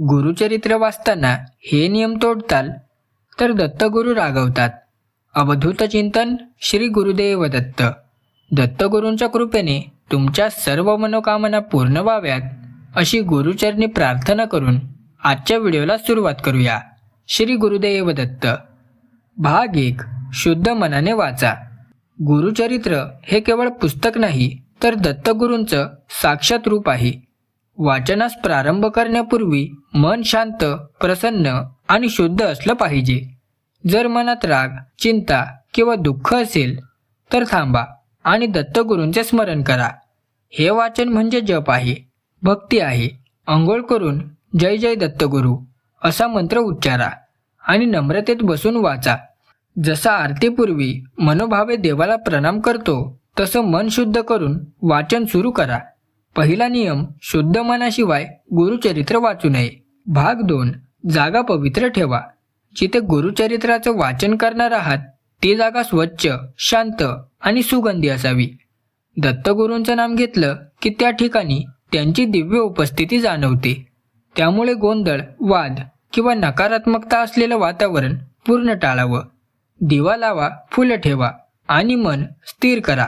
गुरुचरित्र वाचताना हे नियम तोडताल तर दत्तगुरू रागवतात. अवधूत चिंतन श्री गुरुदेव दत्त. दत्तगुरूंच्या कृपेने तुमच्या सर्व मनोकामना पूर्ण व्हाव्यात अशी गुरुचरणी प्रार्थना करून आजच्या व्हिडिओला सुरुवात करूया. श्री गुरुदेव दत्त. भाग एक. शुद्ध मनाने वाचा. गुरुचरित्र हे केवळ पुस्तक नाही तर दत्तगुरूंचं साक्षात रूप आहे. वाचनास प्रारंभ करण्यापूर्वी मन शांत प्रसन्न आणि शुद्ध असलं पाहिजे. जर मनात राग चिंता किंवा दुःख असेल तर थांबा आणि दत्तगुरूंचे स्मरण करा. हे वाचन म्हणजे जप आहे भक्ती आहे. अंघोळ करून जय जय दत्तगुरू असा मंत्र उच्चारा आणि नम्रतेत बसून वाचा. जसा आरतीपूर्वी मनोभावे देवाला प्रणाम करतो तसं मन शुद्ध करून वाचन सुरू करा. पहिला नियम शुद्ध मनाशिवाय गुरुचरित्र वाचू नये. भाग दोन. जागा पवित्र ठेवा. जिथे गुरुचरित्राचं वाचन करणार आहात ती जागा स्वच्छ शांत आणि सुगंधी असावी. दत्तगुरूंचं नाम घेतलं की त्या ठिकाणी त्यांची दिव्य उपस्थिती जाणवते. त्यामुळे गोंधळ वाद किंवा नकारात्मकता असलेलं वातावरण पूर्ण टाळावं. दिवा लावा फुलं ठेवा आणि मन स्थिर करा.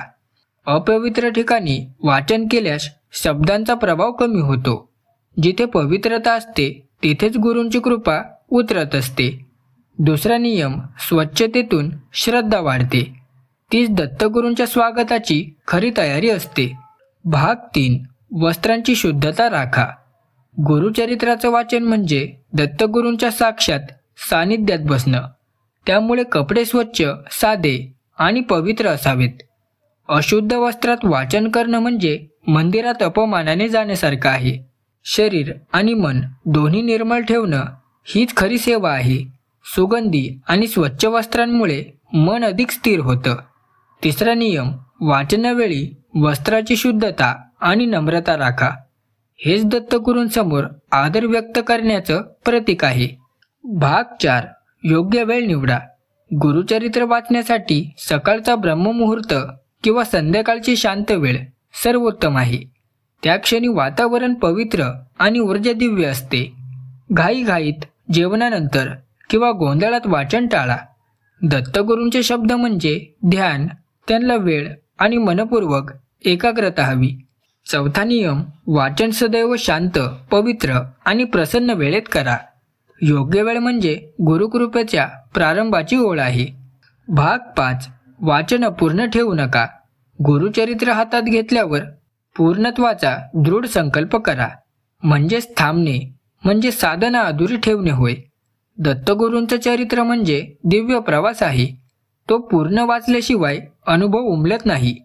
अपवित्र ठिकाणी वाचन केल्यास शब्दांचा प्रभाव कमी होतो. जिथे पवित्रता असते तिथेच गुरूंची कृपा उतरत असते. दुसरा नियम स्वच्छतेतून श्रद्धा वाढते. तीच दत्तगुरूंच्या स्वागताची खरी तयारी असते. भाग तीन वस्त्रांची शुद्धता राखा. गुरुचरित्राचं वाचन म्हणजे दत्तगुरूंच्या साक्षात सानिध्यात बसणं. त्यामुळे कपडे स्वच्छ साधे आणि पवित्र असावेत. अशुद्ध वस्त्रात वाचन करणं म्हणजे मंदिरात अपमानाने जाण्यासारखं आहे. शरीर आणि मन दोन्ही निर्मळ ठेवणं हीच खरी सेवा आहे. सुगंधी आणि स्वच्छ वस्त्रांमुळे मन अधिक स्थिर होतं. तिसरा नियम वाचनावेळी वस्त्राची शुद्धता आणि नम्रता राखा. हेच दत्तगुरूंसमोर आदर व्यक्त करण्याचं प्रतीक आहे. भाग चार योग्य वेळ निवडा. गुरुचरित्र वाचण्यासाठी सकाळचा ब्रह्ममुहूर्त किंवा संध्याकाळची शांत वेळ सर्वोत्तम आहे. त्या क्षणी वातावरण पवित्र आणि ऊर्जा दिव्य असते. घाईघाईत जेवणानंतर किंवा गोंधळात वाचन टाळा. दत्तगुरूंचे शब्द म्हणजे ध्यान त्यांना वेळ आणि मनपूर्वक एकाग्रता हवी. चौथा नियम वाचन सदैव शांत पवित्र आणि प्रसन्न वेळेत करा. योग्य वेळ म्हणजे गुरुकृपेच्या प्रारंभाची ओळ आहे. भाग पाच वाचन अपूर्ण ठेवू नका. गुरुचरित्र हातात घेतल्यावर पूर्णत्वाचा दृढ संकल्प करा. म्हणजेच थांबणे म्हणजे साधना अधुरी ठेवणे होय. दत्तगुरूंचं चरित्र म्हणजे दिव्य प्रवास आहे. तो पूर्ण वाचल्याशिवाय अनुभव उमलत नाही.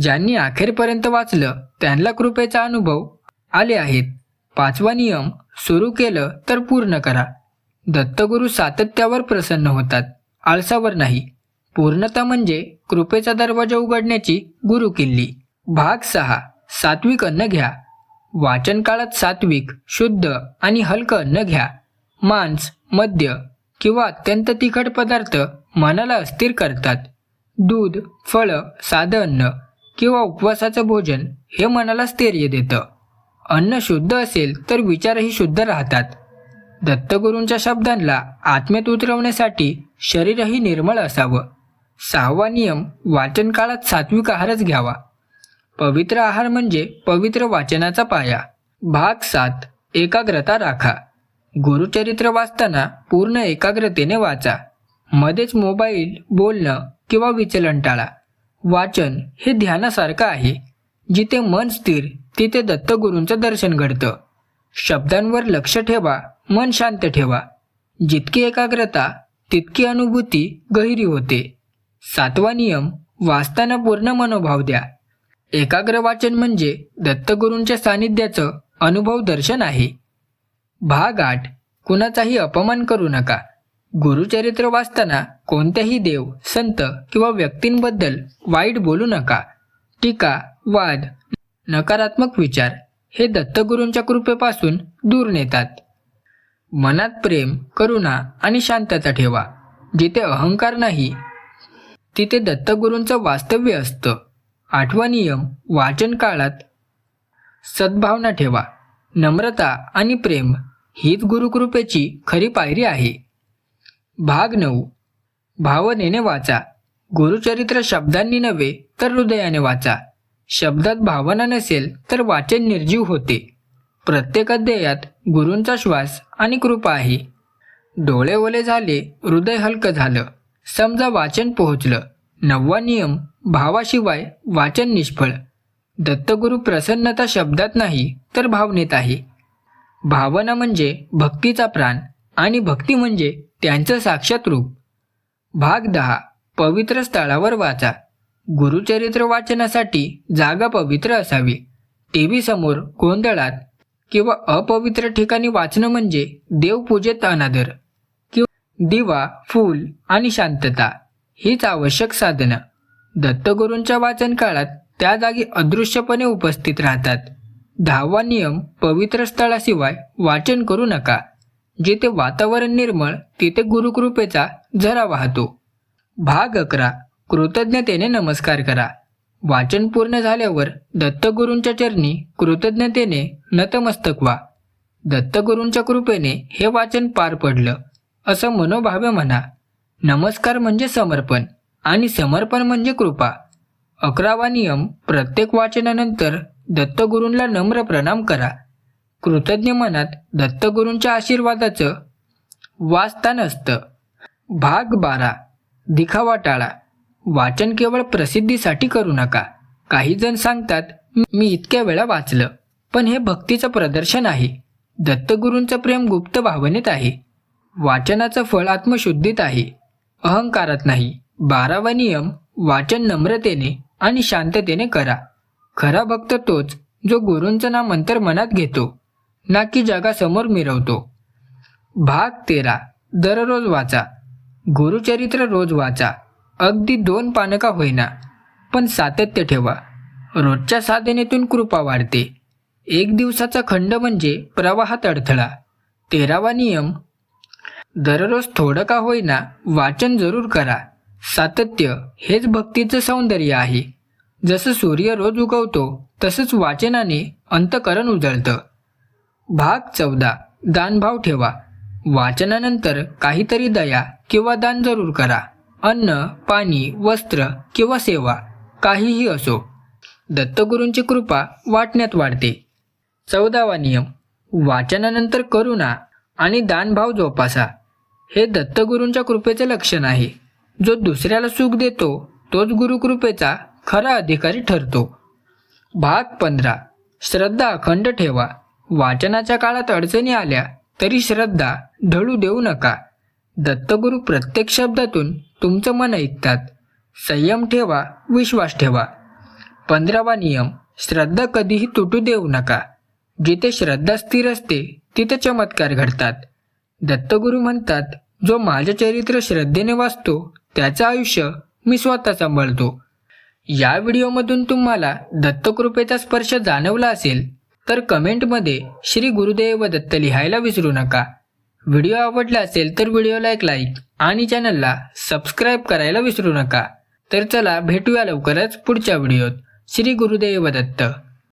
ज्यांनी अखेरपर्यंत वाचलं त्यांना कृपेचा अनुभव आले आहेत. पाचवा नियम सुरू केलं तर पूर्ण करा. दत्तगुरू सातत्यावर प्रसन्न होतात आळसावर नाही. पूर्णता म्हणजे कृपेचा दरवाजा उघडण्याची गुरु किल्ली. भाग सहा. सात्विक अन्न घ्या. वाचन काळात सात्विक शुद्ध आणि हलकं अन्न घ्या. मांस मद्य किंवा अत्यंत तिखट पदार्थ मनाला अस्थिर करतात. दूध फळं साधं अन्न किंवा उपवासाचं भोजन हे मनाला स्थैर्य देतं. अन्न शुद्ध असेल तर विचारही शुद्ध राहतात. दत्तगुरूंच्या शब्दांना आत्म्यात उतरवण्यासाठी शरीरही निर्मळ असावं. सहावा नियम वाचन काळात सात्विक आहारच घ्यावा. पवित्र आहार म्हणजे पवित्र वाचनाचा पाया. भाग सात एकाग्रता राखा. गुरुचरित्र वाचताना पूर्ण एकाग्रतेने वाचा. मध्येच मोबाईल बोलणं किंवा विचलन टाळा. वाचन हे ध्यानासारखं आहे. जिथे मन स्थिर तिथे दत्तगुरूंचं दर्शन घडतं. शब्दांवर लक्ष ठेवा मन शांत ठेवा. जितकी एकाग्रता तितकी अनुभूती गहिरी होते. सातवा नियम वाचताना पूर्ण मनोभाव द्या. एकाग्र वाचन म्हणजे दत्तगुरूंच्या सानिध्याचं अनुभव दर्शन आहे. भाग आठ कुणाचाही अपमान करू नका. गुरुचरित्र वाचताना कोणत्याही देव संत किंवा व्यक्तींबद्दल वाईट बोलू नका. टीका वाद नकारात्मक विचार हे दत्तगुरूंच्या कृपेपासून दूर नेतात. मनात प्रेम करुणा आणि शांतता ठेवा. जिथे अहंकार नाही तिथे दत्तगुरूंचं वास्तव्य असतं. आठवा नियम वाचन काळात सद्भावना ठेवा. नम्रता आणि प्रेम हीच गुरुकृपेची खरी पायरी आहे. भाग नऊ भावनेने वाचा. गुरुचरित्र शब्दांनी नव्हे तर हृदयाने वाचा. शब्दात भावना नसेल तर वाचन निर्जीव होते. प्रत्येक अध्यायात गुरूंचा श्वास आणि कृपा आहे. डोळे ओले झाले हृदय हलकं झालं. समजा वाचन पोहोचलं. नववा नियम भावाशिवाय वाचन निष्फळ. दत्तगुरु प्रसन्नता शब्दात नाही तर भावनेत आहे. भावना म्हणजे भक्तीचा प्राण आणि भक्ती म्हणजे त्यांचं साक्षात रूप. भाग दहा पवित्र स्थळावर वाचा. गुरुचरित्र वाचनासाठी जागा पवित्र असावी. टी व्ही समोर गोंधळात किंवा अपवित्र ठिकाणी वाचणं म्हणजे देवपूजेत अनादर. दिवा फूल आणि शांतता हीच आवश्यक साधनं. दत्तगुरूंच्या वाचन काळात त्या जागी अदृश्यपणे उपस्थित राहतात. दहावा नियम पवित्र स्थळाशिवाय वाचन करू नका. जिथे वातावरण निर्मळ तिथे गुरुकृपेचा झरा वाहतो. भाग अकरा. कृतज्ञतेने नमस्कार करा. वाचन पूर्ण झाल्यावर दत्तगुरूंच्या चरणी कृतज्ञतेने नतमस्तक व्हा. दत्तगुरूंच्या कृपेने हे वाचन पार पडलं. असं मनोभाव्य म्हणा. नमस्कार म्हणजे समर्पण आणि समर्पण म्हणजे कृपा. अकरावा नियम प्रत्येक वाचनानंतर दत्तगुरूंना नम्र प्रणाम करा. कृतज्ञ मनात दत्तगुरूंच्या आशीर्वादाचं वाचतान असतं. भाग बारा दिखावा टाळा वाचन केवळ प्रसिद्धीसाठी करू नका. काही जण सांगतात मी इतक्या वेळा वाचलं पण हे भक्तीचं प्रदर्शन आहे. दत्तगुरूंचं प्रेम गुप्त भावनेत आहे. वाचनाचं फळ आत्मशुद्धीत आहे. अहंकारात नाही. बारावा नियम वाचन नम्रतेने आणि शांततेने करा. खरा भक्त तोच जो गुरूंचं नाम अंतर मनात घेतो ना की जगासमोर मिरवतो. भाग तेरा दररोज वाचा. गुरुचरित्र रोज वाचा. अगदी दोन पानं का होईना पण सातत्य ठेवा. रोजच्या साधनेतून कृपा वाढते. एक दिवसाचा खंड म्हणजे प्रवाहात अडथळा. तेरावा नियम दररोज थोडं का होईना वाचन जरूर करा. सातत्य हेच भक्तीचं सौंदर्य आहे. जसं सूर्य रोज उगवतो तसंच वाचनाने अंतकरण उजळतं. भाग चौदा. दानभाव ठेवा. वाचनानंतर काहीतरी दया किंवा दान जरूर करा. अन्न पाणी वस्त्र किंवा सेवा काहीही असो. दत्तगुरूंची कृपा वाटण्यात वाढते. चौदावा नियम. वाचनानंतर करुणा आणि दानभाव जोपासा. हे दत्तगुरूंच्या कृपेचे लक्षण आहे. जो दुसऱ्याला सुख देतो तोच गुरुकृपेचा खरा अधिकारी ठरतो. भाग पंधरा. श्रद्धा अखंड ठेवा. वाचनाच्या काळात अडचणी आल्या तरी श्रद्धा ढळू देऊ नका. दत्तगुरू प्रत्येक शब्दातून तुमचं मन ऐकतात. संयम ठेवा विश्वास ठेवा. पंधरावा नियम. श्रद्धा कधीही तुटू देऊ नका. जिथे श्रद्धा स्थिर असते तिथे चमत्कार घडतात. दत्तगुरू म्हणतात जो माझे चरित्र श्रद्धेने वाचतो त्याचं आयुष्य मी स्वतः सांभाळतो. या व्हिडिओमधून तुम्हाला दत्तकृपेचा स्पर्श जाणवला असेल तर कमेंटमध्ये श्री गुरुदेव दत्त लिहायला विसरू नका. व्हिडिओ आवडला असेल तर व्हिडिओला एक लाईक आणि चॅनलला सबस्क्राईब करायला विसरू नका. तर चला भेटूया लवकरच पुढच्या व्हिडिओत. श्री गुरुदेव दत्त.